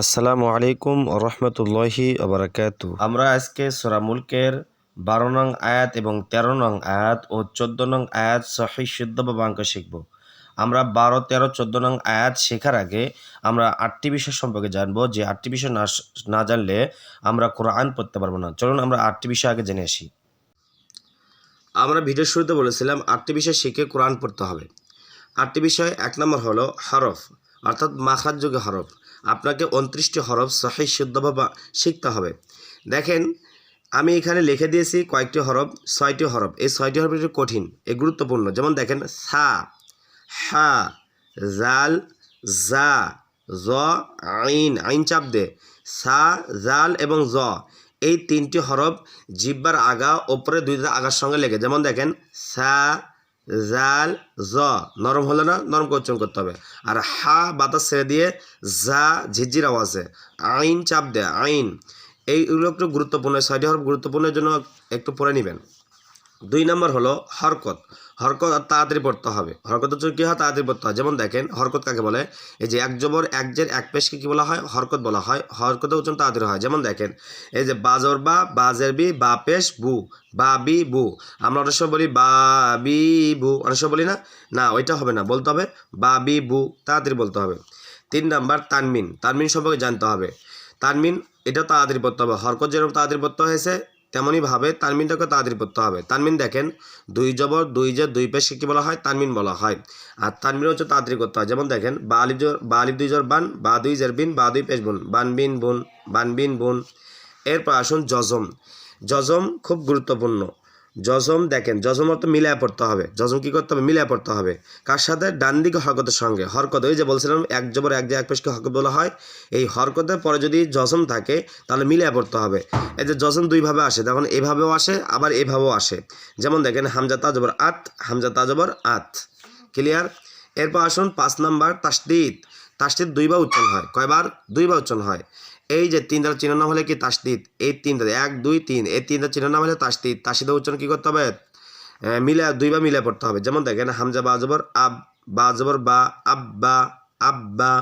আসসালামু আলাইকুম রহমতুল্লাহি আবরাকাত আমরা আজকে সোরা মুলকের বারো নং আয়াত এবং তেরো নং আয়াত ও চোদ্দ নং আয়াত সহি শুদ্ধ বা বাঙ্ক শিখব। আমরা বারো, তেরো, চোদ্দ নং আয়াত শেখার আগে আমরা আটটি বিষয় সম্পর্কে জানব। যে আটটি বিষয় না না জানলে আমরা কোরআন পড়তে পারব না। চলুন আমরা আটটি বিষয় আগে জেনে আসি। আমরা ভিডিওর শুরুতে বলেছিলাম আটটি বিষয় শিখে কোরআন পড়তে হবে। আটটি বিষয় এক নম্বর হলো হরফ, অর্থাৎ মাখরাজযোগ্য হরফ। আপনাকে উনত্রিশটি হরফ সহি শুদ্ধভাবে শিখতে হবে। দেখেন, আমি এখানে লিখে দিয়েছি কয়েকটি হরফ, ছয়টি হরফ। এই ছয়টি হরফ একটু কঠিন, এ গুরুত্বপূর্ণ। যেমন দেখেন, সা, হা, জাল, জা, জ, আইন আইন চাপ দে। সা, জাল এবং জ, এই তিনটি হরফ জিব্বার আগা, ওপরে দুইটা আগার সঙ্গে লেগে। যেমন দেখেন, সা জাল, জ, নরম হলে না নরম উচ্চারণ করতে হবে। আর হা বাতাস ছেড়ে দিয়ে জা ঝিঝির আওয়াজে আইন চাপ দেয়, আইন। এইগুলো একটু গুরুত্বপূর্ণ, ছয়টি হরফ গুরুত্বপূর্ণের জন্য একটু পরে নেবেন। দুই নম্বর হলো হরকত। হরকত তাড়াতাড়ি পড়তে হবে। হরকত হচ্ছে কী হয়? তাড়াতাড়ি পড়তে হয়। যেমন দেখেন, হরকত কাকে বলে? এই যে এক জবর, এক জের, এক পেশকে কী বলা হয়? হরকত বলা হয়। হরকত উচ্চারণ তাড়াতাড়ি হয়। যেমন দেখেন, এই যে বাজর বা বাজের বি, বা পেশ, বু। বা বি, বু। আমরা অনেক সময় বলি বা, বি, বু। অনেক সময় বলি না? না, ওইটা হবে না। বলতে হবে বা, বি, বু। তাড়াতাড়ি বলতে হবে। তিন নাম্বার তানমিন। তানমিন সম্পর্কে জানতে হবে। তানমিন, এটা তাড়াতাড়ি পড়তে হবে। হরকত যেরকম তাড়াতাড়ি পড়তে হয়েছে তেমনইভাবে তানমিনটাকে তাড়াতাড়ি পড়তে হবে। তানমিন দেখেন, দুই জবর, দুই যে দুই পেশকে কী বলা হয়? তানমিন বলা হয়। আর তানমিন হচ্ছে তাড়াতাড়ি করতে হয়। যেমন দেখেন, বা আলিফ জোর, বা আলিফ দুই জোর বান, বা দুই জের বিন, বা দুই পেশ বুন, বান বিন বুন, বান বিন বুন। এরপর আসুন জজম। জজম খুব গুরুত্বপূর্ণ। জজম দেখেন, জজম অর্থ মিলায় পড়তে হবে। জজম কী করতে হবে? মিলায় পড়তে হবে। কার সাথে? ডান দিকে হরকতের সঙ্গে। হরকত ওই যে বলছিলাম, এক জবর এক এক পেশকে হরকত বলা হয়। এই হরকতের পরে যদি জজম থাকে, তাহলে মিলায় পড়তে হবে। এই যে জজম দুইভাবে আসে। তখন এভাবেও আসে, আবার এভাবেও আসে। যেমন দেখেন, হামজা তাজবর আত, হামজা তাজবর আত। ক্লিয়ার এরপর আসুন পাঁচ নাম্বার তাসদিদ। তাসদিদ দুইবার উচ্চারণ হয়। কয়বার? দুইবার উচ্চারণ হয়। এই যে তিনটার চিহ্ন নাম হলে কি তাসদিদ? এই তিনটা এক, দুই, তিন। এই তিনটার চিহ্ন নাম হলে তাসদিদ। তাসদিদের উচ্চারণ কী করতে হবে? মিলে দুইবার মিলে পড়তে হবে। যেমন দেখেন, হামজা, বা বাজবর আব, বা, জবর, বা আব্বা আব্বা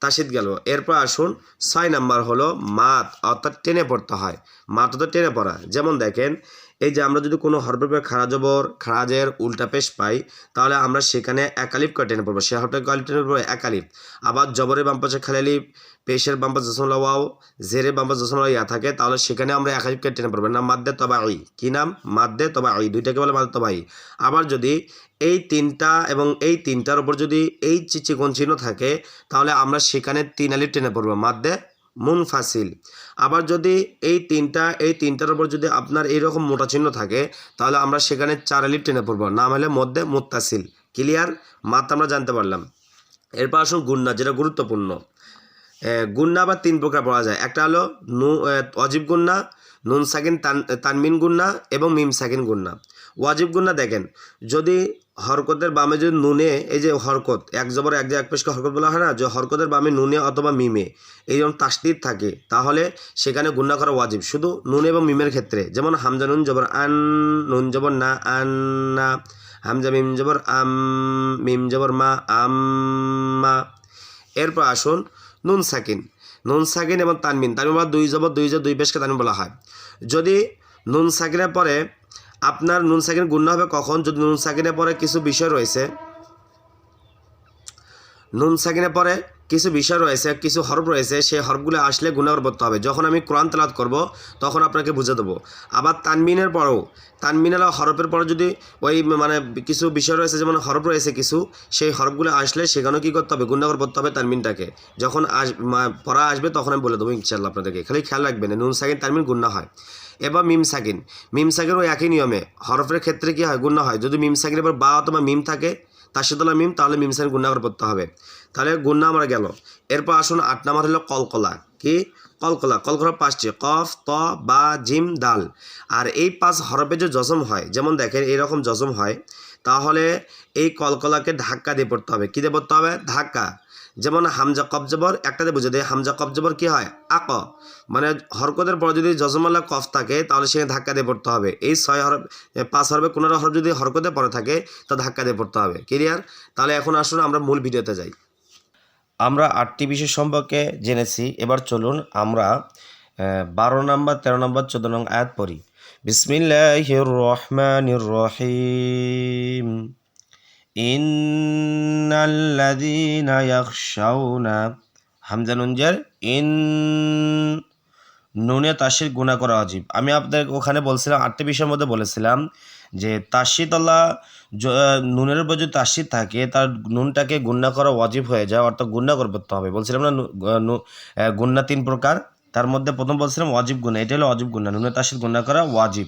তাসিদ গেল। এরপর আসুন, ছয় নাম্বার হলো মাত, অর্থাৎ টেনে পড়তে হয়। মাত তো টেনে পড়া। যেমন দেখেন এই যে আমরা যদি কোনো হরফে খাড়া জবর খারাজের উল্টা পেশ পাই, তাহলে আমরা সেখানে একালিপ করে টেনে পড়ব। সে হরফটা কালিপ টেনে পড়ব একালিপ আবার জবরের বাম পাশে খালিপ পেশের বাম পাশে জসমলা ওয়াও জেরের বাম পাশে জসমলা ইয়া থাকে, তাহলে সেখানে আমরা একালিপকে টেনে পড়ব। না মাদ্দে তবা আই কী নাম? মাদ্দে তবা আই দুইটাকে বলে মাদ্দে তবা আই আবার যদি এই তিনটা এবং এই তিনটার উপর যদি এই চি- চিকন চিহ্ন থাকে, তাহলে আমরা সেখানে তিন আলিপ টেনে পড়ব। মাদ্দে মুনফাসিল। আবার যদি এই তিনটা, এই তিনটার উপর যদি আপনার এইরকম মোটা চিহ্ন থাকে, তাহলে আমরা সেখানে চার আলিপ টেনে পড়ব। নাম হলে মধ্যে মুত্তাসিল। ক্লিয়ার? মাত আমরা জানতে পারলাম। এরপর আসুন গুন্না, যেটা গুরুত্বপূর্ণ। গুন্না আবার তিন প্রকার পড়া যায়। একটা হলো নু অজীব গুন্না, নুন সাকিন তান, তানমিন গুন্না এবং মিম সাকিন গুন্না। ওয়াজিব গুন্না দেখেন, যদি হরকতের বামে যদি নুনে, এই যে হরকত, এক জবর এক যে এক পেশকে হরকত বলা হয় না, যে হরকতের বামে নুনে অথবা মিমে, এই যেমন তাসদিদ থাকে, তাহলে সেখানে গুন্না করা ওয়াজিব। শুধু নুন এবং মিমের ক্ষেত্রে, যেমন হামজা নুন জবর আন, নুন জবর না, আন, না, হামজা মিম জবর আম, মিম জবর মা আম্মা এরপর আসুন নুন সাকিন। নুন সাকিন এবং তানমিন তানমিন বা দুই জবর, দুই যে দুই পেশকে তানমিন বলা হয়। যদি নুন সাকিনের পরে আপনার নুন সাকিন গুণ হবে কখন? যদি নুন সাকিনের পরে কিছু বিষয় রয়েছে, নুন সাকিনের পরে কিছু বিষয় রয়েছে, কিছু হরফ রয়েছে, সেই হরফগুলো আসলে গুণাগর করতে হবে। যখন আমি কোরআন তেলাত করব, তখন আপনাকে বুঝে দেবো। আবার তানমিনের পরেও, তানমিনের হরফের পরে যদি ওই মানে কিছু বিষয় রয়েছে, যেমন হরফ রয়েছে কিছু, সেই হরফগুলো আসলে সেখানেও কী করতে হবে? গুণাগর করতে হবে তানমিনটাকে। যখন আস পড়া আসবে, তখন আমি বলে দেবো ইনশাল্লাহ আপনাদেরকে। খালি খেয়াল রাখবেন নুন সাকিন তানমিন গুণা হয়। এবার মিম সাকিন। মিম সাকিন ওই একই নিয়মে। হরফের ক্ষেত্রে কী হয়? গুণা হয়। যদি মিম সাকিনের পর বা অথবা মিম থাকে, তার সাথে মিম, তাহলে মিম সাকিন গুণা করে পড়তে হবে। তাহলে গুন্না আমরা গেল। এরপর আসুন আট নাম্বার হলো কলকলা। কি? কলকলা। কলকলা পাঁচটি কফ, ত, বা, জিম, দাল। আর এই পাঁচ হরফে যে জজম হয়, যেমন দেখেন এইরকম জজম হয়, তাহলে এই কলকলাকে ধাক্কা দিয়ে পড়তে হবে। কী দিয়ে পড়তে হবে? ধাক্কা। যেমন হামজা কবজবর একটাতে বুঝে দেয় হামজা কবজবর কি হয়? আক মানে হরকতের পর যদি জজমাল্লা কফ থাকে, তাহলে সেখানে ধাক্কা দিয়ে পড়তে হবে। এই ছয় হরফ পাঁচ হরফে কোনো হরফ যদি হরকতে পরে থাকে, তা ধাক্কা দিয়ে পড়তে হবে। ক্লিয়ার তাহলে এখন আসুন আমরা মূল ভিডিওতে যাই। আমরা আটটি বিষয় সম্পর্কে জেনেছি। এবার চলুন আমরা বারো নম্বর, তেরো নম্বর, চোদ্দ নং আয়াত পড়ি। বিসমিল্লাহির রহমানির রহিম। ইন্নাল্লাযীনা ইয়াখশাউনা হামজা নুনজার ইন নুনে তাসির গুণা করা অজীব আমি আপনাদের ওখানে বলছিলাম আটটি বিষয়ের মধ্যে বলেছিলাম যে তাসিতলা নুনের উপর যদি তাসির থাকে তার নুনটাকে গুণা করা ওয়াজিব হয়ে যায় অর্থাৎ গুণা করতে হবে। বলছিলাম না নু- নু- আহ, গুণা তিন প্রকার। তার মধ্যে প্রথম বলছিলাম ওয়াজিব গুণা এটা হলো অজিব গুণা নুনের তাসির গুণা করা ওয়াজিব।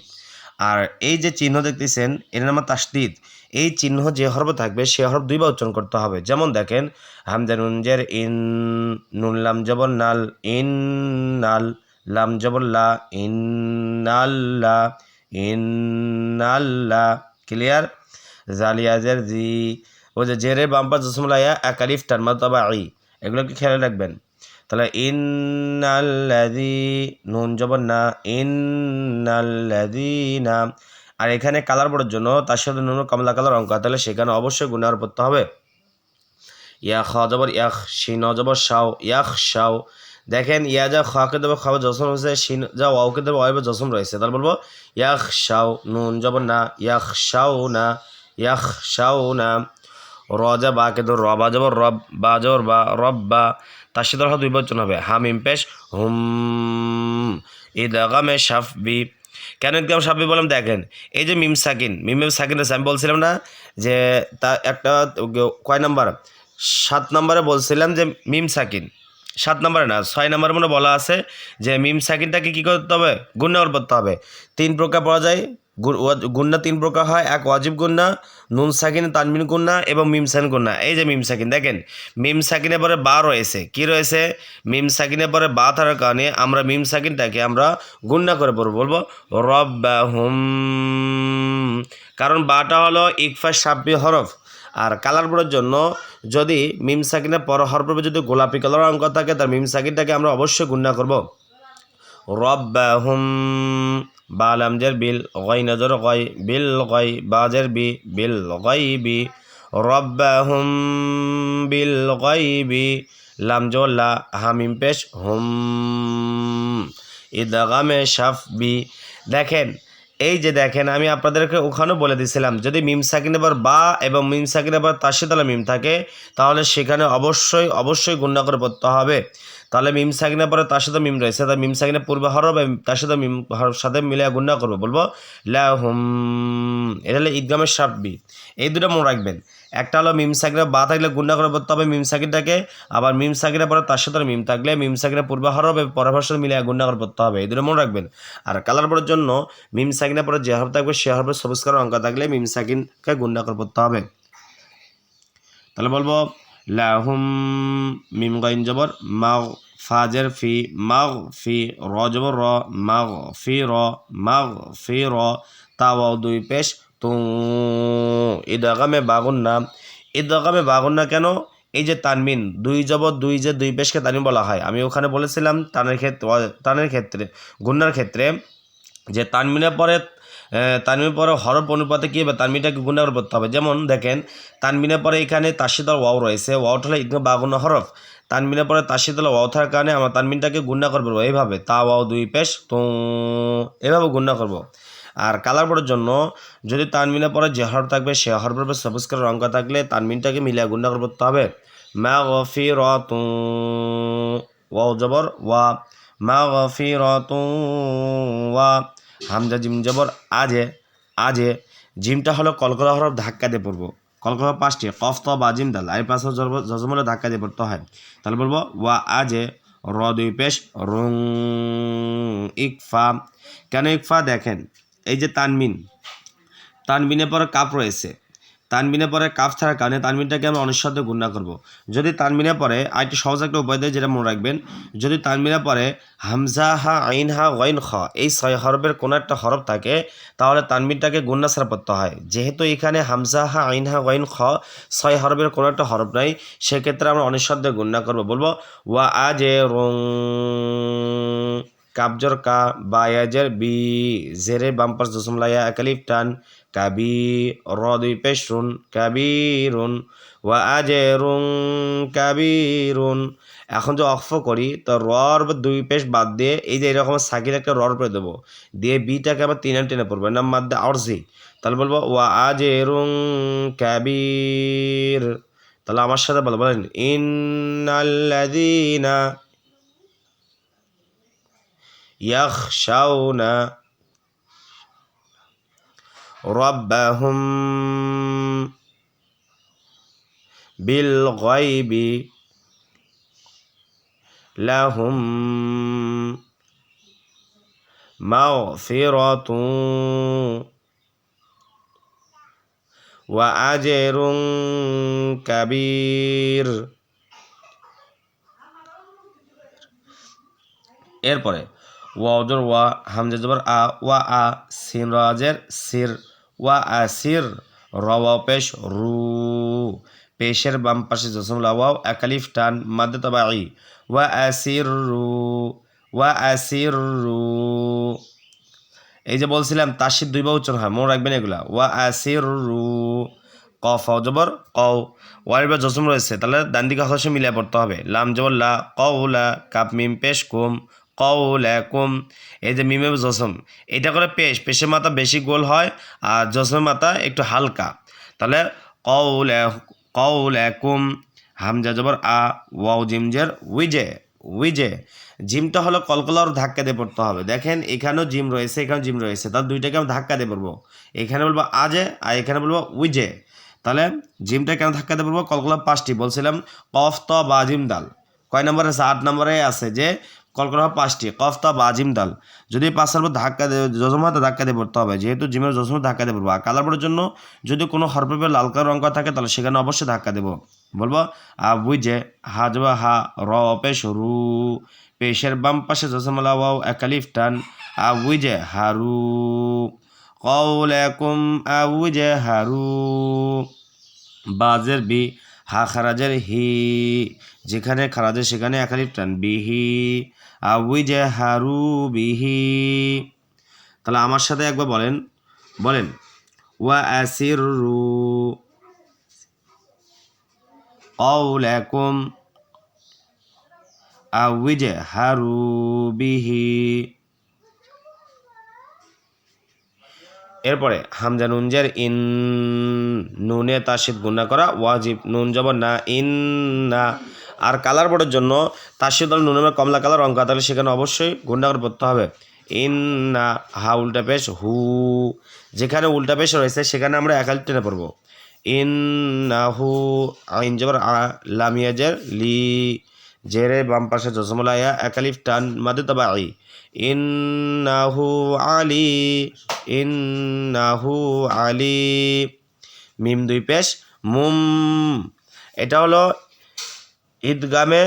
আর এই যে চিহ্ন দেখতেছেন, এর নাম তাসদিদ। এই চিহ্ন যে হরফ থাকবে, সে হরফ দুইবার উচ্চারণ করতে হবে। যেমন দেখেন, হামজা নুনজের ইন, নুন লাম জবর নাল, ইন নাল লাম জবর লা, ইন নাল্লা ইন নাল্লা ক্লিয়ার? জালিয়াজের জি। ও যে জেরে বাম্পার জসমলাইয়া একালিফ টান মাতবা আই এগুলোকে খেয়াল রাখবেন। তাহলে ইন্নাল্লাযী, নুন জবর না, ইন্নাল্লাযীনা। আর এখানে কালার পড়ার জন্য তার সাথে নুন কমলা কালার অঙ্ক, তাহলে সেখানে অবশ্যই গুণার পড়তে হবে। ইয়া খ জবর ইয়াখ, শিন জবর শাও ইয়াখ শাও দেখেন, ইয়া যা খকে দেবে খাবে জসম রয়েছে শিন যা ওয়াওকে দেবে ওয়াইবে জসম রয়েছে। তাহলে বলব, ইয়াখ শাও নুন জবর না, ইয়াখ শাও না, ইয়াখ শাও না। রজা বা কে ধর রবা জবর, রব বা জবর বা, রব বা। তার সাথে দুই বচন হবে। হাম ইমপেশ হুম ইদাগামে শাফ বি কেন ইদগাম সাবি বললাম? দেখেন, এই যে মিম সাকিন মিম সাকিন আমি বলছিলাম না যে তা একটা কয় নাম্বার? সাত নম্বরে বলছিলাম যে মিম সাকিন। সাত নম্বরে না, ছয় নম্বরে মনে বলা আছে যে মিম সাকিনটাকে কী করতে হবে? গুণনগর করতে হবে। তিন প্রকার পাওয়া যায় গুন্না তিন প্রকার হয়। এক ওয়াজিব গুন্না, নুন সাকিন তানমিন গুন্না এবং মিম সাকিন গুন্না। এই যে মিম সাকিন, দেখেন, মিম সাকিনের পরে বা রয়েছে। কি রয়েছে? মিম সাকিনের পরে বা থাকার কারণে আমরা মিম সাকিনটাকে আমরা গুন্না করে পড়ব। বলব রব হুম কারণ বাটা হলো ইকফা সাব্বি হরফ। আর কালার বোর্ডের জন্য যদি মিম সাকিনের পর হরফে যদি গোলাপি কালার অঙ্ক থাকে তার মিম সাকিনটাকে আমরা অবশ্যই গুন্না করব। রব্বাহুম বালামজের বিল গই নজর গই বিল গই বাজের বি, বিল গই বি। রব্বাহুম বিল গই বি। লামজোল্লা হামিম পেশ হুম। ইদাগামে শাফ বি। দেখেন, এই যে দেখেন, আমি আপনাদেরকে ওখানেও বলে দিয়েছিলাম যদি মিম সাকিনের পর বা এবং মিম সাকিনের পর তাসিদালা মিম থাকে, তাহলে সেখানে অবশ্যই অবশ্যই গুণা করে পড়তে হবে। তাহলে মিম সাকিনের পরে তার সাথে মিম রয়েছে। তার মিম সাকিনের পূর্বে হরফ তার সাথে মিম হরফ সাথে মিলে গুণা করব। বলব লা হুম এটা হলো ঈদগামের সাব্বি। এই দুটো মনে রাখবেন। একটা হলো মিম সাকিনের বা থাকলে গুণা করে পড়তে হবে মিম সাকিনটাকে আবার মিম সাকিনের পরে তার সাথে মিম থাকলে মিম সাকিনের পূর্বে হরফ পরের হরফের সাথে মিলে গুণা করে পড়তে হবে। এই দুটো মনে রাখবেন। আর কালার পরের জন্য মিম সাকিনের পরে যে হরফ থাকবে, সে হরফের সবুজ কালার অঙ্ক থাকলে মিম সাকিনকে গুণা করে পড়তে হবে। তাহলে বলব লাহুম মিম গাইন জবর, মাগ ফাজের ফি, মাগ ফি র জবর র মাগ ফি র, মাগ ফি র তাওয়াও দুই পেশ, তু ইদাগামে বাগুন না। ইদাগামে বাগুন না কেন? এই যে তানমিন, দুই জবর, দুই যে দুই পেশকে তানমিন বলা হয়। আমি ওখানে বলেছিলাম টানের ক্ষেত্রে টানের ক্ষেত্রে, গুন্নার ক্ষেত্রে যে তানমিনের পরে আহ, তানমিনের পরে হরফ অনুপাতে কী হবে তানমিনটাকে গুণা করে পড়তে হবে? যেমন দেখেন তানমিনের পরে এখানে তাসিদাল ওয়াও রয়েছে। ওয়াওটা হলো ইগনো বাগুনা হরফ। তানমিনের পরে তাসিদাল ওয়াও থাকার কারণে আমরা তানমিনটাকে গুণা করব এইভাবে। তা ওয়াও দুই পেশ তো এভাবে গুণা করব। আর কালার বোর্ডের জন্য যদি তানমিনের পরে যে হরফ থাকবে সে হরফের উপর সবুজ কালার অঙ্ক থাকলে তানমিনটাকে মিলিয়ে গুণা করে পড়তে হবে। মা গফি র ওয়াও জবর ওয়া। মা গফি র তু ওয়া। হামজা জিম জবর আজে আজে, জিমটা হলো কলকাতা হরফ ধাক্কা দিয়ে পড়ব। কলকাতা পাঁচটি, কফ, তো, বা, জিম, দাল। এই পাঁচ জজমলে ধাক্কা দিয়ে পড়তে হয়। তাহলে বলব, ওয়া, আজে, র, দুই, পেশ, রং, ইকফা। কেন ইকফা? দেখেন, এই যে তানমিন। তানবিনের পরে কাপ রয়েছে তানবিনের পরে কাপ থাকার কারণে তানবিনটাকে আমরা অনিঃশব্দে গুণা করব। যদি তানবিনের পরে আরেকটি সহজ একটা উপায় দেয় যেটা মনে রাখবেন, যদি তানবিনের পরে হামজা হা আইন হা ওয়াইন খ এই ছয় হরফের কোনো একটা হরফ থাকে, তাহলে তানবিনটাকে গুন্না ছাড়া পড়তে হয়। যেহেতু এখানে হামজা হা আইন হা ওয়াইন খ ছয় হরফের কোনো একটা হরফ নাই, সেক্ষেত্রে আমরা অনিঃশব্দে গুণা করব। বলব, ওয়া আজে রং কাবজর কা, বা বায়াজের বি, জেরে বাম্পার জসুমলাইয়া একালিফ টান রুন কাবিরুন ওয়া আজেরুন কাবিরুন এখন যে অক্ফ করি তো রর দুই পেশ বাদ দিয়ে এই যে এরকম সাকির একটা রর করে দেবো। দিয়ে বিটাকে আবার তিন টেনে পড়ব। নাম মাদ্দে আরজি। তাহলে বলব ওয়া আজেরুন কাবির। তাহলে আমার সাথে বলো, বলেন, ইন্নাল্লাযীনা ইয়াখশাউনা ربهم بالغيب لهم مغفرة وأجر كبير এরপরে ওয়া অজর ওয়া হামজা জবর আ ওয়া আ সিন রাজের সির ওয়া আসির রওয়া পেশ, রু। পেশের বাম পাশে জসম লাওয়াও, একালিফ, টান, মাদ্দে তবাই ওয়া আসির, রু। ওয়া আসির, রু। এই যে বলছিলাম, তাসির দুই বা উচ্চারণ হয়, মনে রাখবেন এগুলা। ওয়া আসির, রু। কফ জবর, কও। ওয়ার বা জসম রয়েছে, তাহলে ডান দিকে হসে মিলিয়ে পড়তে হবে। লাম, জবর, লা কউলা কাপ, মিম, পেশ, কুম। কৌলাকুম এই যে মিমে জসম, এটা করে পেশ, পেশের মাথা বেশি গোল হয় আর জসমের মাথা একটু হালকা। তাহলে কৌলা কৌলাকুম হামজা জবর আ, ওয়াও জিমজের উইজে উইজে। জিমটা হলো কলকলার ধাক্কা দিয়ে পড়তে হবে। দেখেন, এখানেও জিম রয়েছে, এখানেও জিম রয়েছে। তাহলে দুইটাকে আমি ধাক্কা দিয়ে পড়ব। এখানে বলব আজে আর এখানে বলব উইজে। তাহলে জিমটা কেন ধাক্কা দিয়ে পড়ব? কলকলার পাঁচটি, বলছিলাম কফ, ত, বা, জিম, দাল। কয় নম্বরে আছে? আট নম্বরে আছে যে কলকলা পাঁচটি কফতা বা জিম, দাল। যদি পাঁচ নম্বর ধাক্কা দিয়ে জজমাতে ধাক্কা দিয়ে পড়তে হবে। যেহেতু জিমের জজমা ধাক্কা দিয়ে পড়ব। আর কালার বোর্ডের জন্য যদি কোনো হরপেপে লাল কালার রঙ করা থাকে, তাহলে সেখানে অবশ্যই ধাক্কা দেবো। বলব, আ, বুঝে হা, জবা, হা, র পেশ রু পেশের বাম পাশে জজমালা ওয়াও, একালিফ, টান। আ, বুঝে হারু। কৌলাকুম আ, বুঝে হারু। বাজের বি, হা, খারাজের হি। যেখানে খারাজের সেখানে একালিফ, টান বিহি আউজাহারু বিহি। তাহলে আমার সাথে একবার বলেন বলেন, ওয়া আসিরু অউলাকুম আউজাহারু বিহি। এরপরে হামজা নুনজের ইন, নুনে তাসিদ গুন্না করা ওয়াজিব, নুন যাব না ইন না আর কালার বোর্ডের জন্য তাসিদ দল নুনের কমলা কালার অঙ্ক তাহলে সেখানে অবশ্যই গুন্ডাগর পড়তে হবে। ইন না হা উল্টা পেশ, হু। যেখানে উল্টা পেশ রয়েছে, সেখানে আমরা একাল টেনে পড়ব। ইন না হু, আইন যাবার আ লামিয়াজের লি জেরে বাম পাশে জসমলাইয়া একালিফ টান মাদে তবা আই। ইন্নাহু আলী ইন্নাহু আলী। মিম দুই পেশ, মুম। এটা হলো ঈদগামে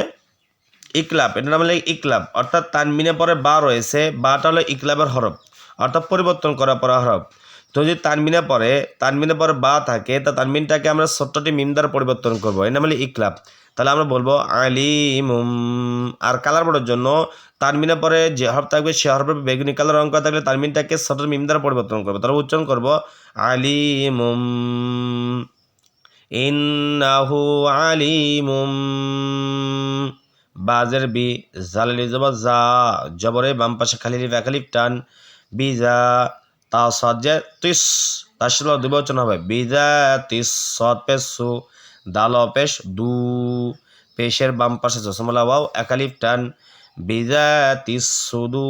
ইকলাব এটা নাম হলো ইকলাব, অর্থাৎ তানমিনে পরে বা রয়েছে, বাটা হলো ইকলাবের হরফ, অর্থাৎ পরিবর্তন করা পড়া হরফ। তো যদি তানমিনে পরে তানমিনে পরে বা থাকে, তা তানমিনটাকে আমরা ছোট্টটি মিম দ্বারা পরিবর্তন করব, এর নাম হলো ইকলাব। তাহলে আমরা বলব আলিমুম। আর কালার বোর্ডের জন্য তানমিনে পরে যে হরফ থাকবে, সে হরফের বেগুনি কালার অঙ্ক থাকলে তানমিনটাকে ছোট মিম দ্বারা পরিবর্তন করব। তাহলে উচ্চারণ করব আলিমুম। ইন্নাহু আলিমুম। বাজের বি, জালালি জবর জা, জবরে বাম পাশে খালি লিফ একালিফ টান। বিজা তা সজ্জে তিস তার সাথে দুই বচন হবে। বিজা তিস, সৎ পেশ দাল পেশ দু। পেশের বাম পাশে চশমলা ওয়াও, একালিফ টান। বিজা তিস সুদু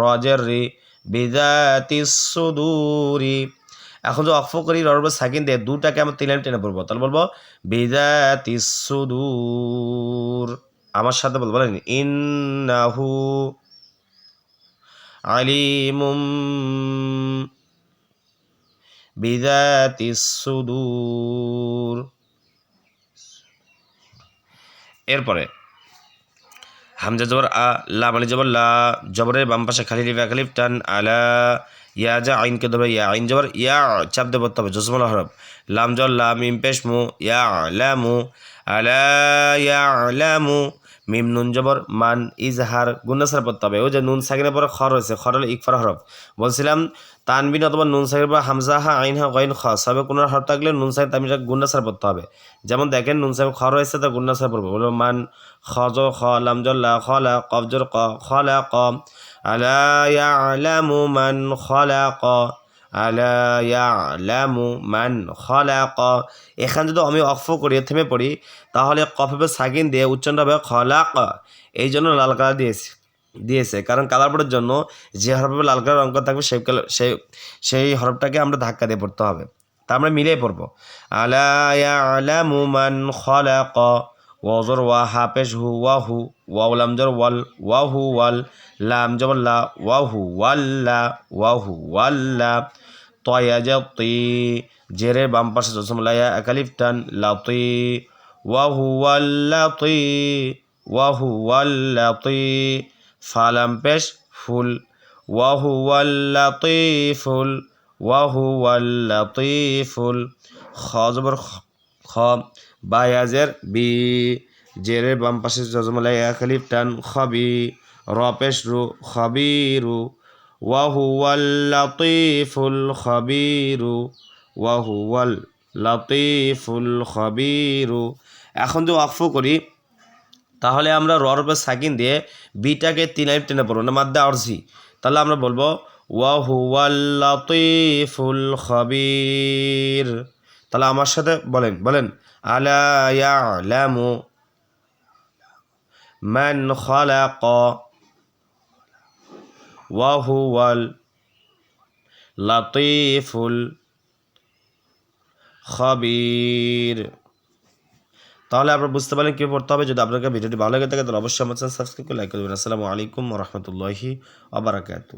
রজের রি। বিজা তিস সুদুরি এখন যে অক্ষ করি, রব সাকিন দিয়ে দুটাকে আমরা তিন টেনে পড়ব। তাহলে বলব সুদূর। আমার সাথে বলব, বলেন, ইন্নাহু আলিমুম। সুদূর। এরপরে, হামজা জবর আ, লা মানে জবর লা, জবরের বাম পাশে খালি লিফ, খালিফ টান আলা ইয়া যা আইনকে ধরে ইয়া আইন জবর, ইয়া চাপ দিয়ে পড়তে হবে জসমল হরফ। লাম জল লা মিম পেশ মু, ইয়া লামু আলা ইয়া লামু মিম নুন জবর, মান ইজহার গুন্নাসার পড়তে হবে ওই যে নুন সাকিনের পরে খ রয়েছে, খ হলো ইকফার হরফ। বলছিলাম, তানবিন অথবা নুন সাকিনের পর হামজা, হা, আইন, হা, গইন, খ, সবে কোনো হরফ থাকলে নুন সাকিন তামিজা গুন্নাসার পড়তে হবে যেমন দেখেন, নুন সাকিন খ রয়েছে, তা গুন্নাসার পড়ব বলব, মান, খ, জ, খ লামজল্লা খলা কবজর ক, খ, লা, ক আলা ইয়ালামু মান খলাক, আলা ইয়ালামু মান খলাক। এখানে যদি আমি অক্ফ করি থেমে পড়ি, তাহলে কফে সাকিন দিয়ে উচ্চারণ হবে খলাক। এই জন্য লাল কালার দিয়েছে দিয়েছে। কারণ কালার বোর্ডের জন্য যে হরফে লাল কালার অঙ্ক থাকবে, সেই সেই সেই হরফটাকে আমরা ধাক্কা দিয়ে পড়তে হবে। তা আমরা মিলিয়ে পড়ব। আলা ইয়ালামু মান খলাক। ওয়াজর ওয়া, হাফেজ হু, ওয়া হু, ওয়াউ লামজর ওয়াল ওয়া হু, ওয়াল লাম জবর লা ওয়া হু ওয়াল্লা ওয়া হু ওয়াল্লা তয়া তি জেরের বাম পাশে জসম লায়া একালিফ টান লাতি ওয়া হু ওয়াল্লাতি ওয়া হু ওয়াল্লাতি ফালাম পেশ, ফুল। ওয়া হু ওয়াল্লাতিফুল ওয়া হু ওয়াল্লাতিফুল খ জবর খ, বায়াজের, বি জেরের বাম পাশে জজমলাই একালিফ টান খবি রপেশ রু খবিরু ওয়াহুয়াল লাতিফুল খবিরু ওয়াহুয়াল লাতিফুল খবিরু এখন যে ওয়াকফ করি, তাহলে আমরা রর উপর সাকিন দিয়ে বিটাকে তিন আইফ টেনে পড়ব, না মাদ্দা অর্জি তাহলে আমরা বলব ওয়াহুয়াল লাতিফুল খবির তাহলে আমার সাথে বলেন বলেন, আলা ইয়ালামু মান খালাক ওয়া হুয়াল লাতিফুল খবির। তাহলে আপনারা বুঝতে পারলেন কী পড়তে হবে। যদি আপনাকে ভিডিওটি ভালো লাগে থাকে, তাহলে অবশ্যই আমার সাবস্ক্রাইব করে লাইক করবেন আসসালামু আলাইকুম রহমতুল্লাহি আবরাকাতু